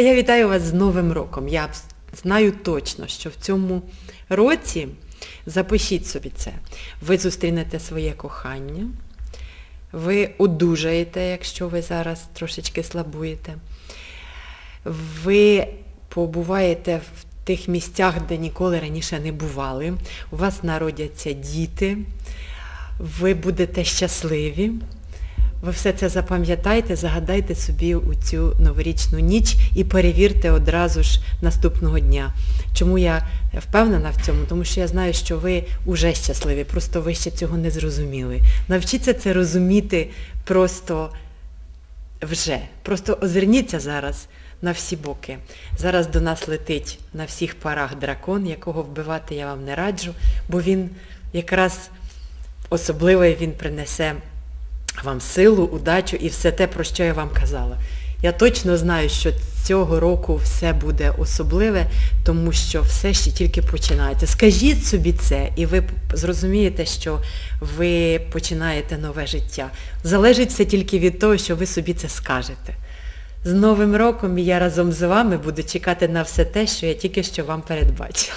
Я вітаю вас з Новим роком. Я знаю точно, що в цьому році запишіть собі це. Ви зустрінете своє кохання, ви одужаєте, якщо ви зараз трошечки слабуєте. Ви побуваєте в тих місцях, де ніколи раніше не бували. У вас народяться діти, ви будете щасливі. Ви все це запам'ятайте, загадайте собі у цю новорічну ніч і перевірте одразу ж наступного дня. Чому я впевнена в цьому? Тому що я знаю, що ви вже щасливі, просто ви ще цього не зрозуміли. Навчіться це розуміти просто вже. Просто озирніться зараз на всі боки. Зараз до нас летить на всіх парах дракон, якого вбивати я вам не раджу, бо він якраз особливий, він принесе вам силу, удачу і все те, про що я вам казала. Я точно знаю, що цього року все буде особливе, тому що все ще тільки починається. Скажіть собі це, і ви зрозумієте, що ви починаєте нове життя. Залежить все тільки від того, що ви собі це скажете. З Новим роком я разом з вами буду чекати на все те, що я тільки що вам передбачила.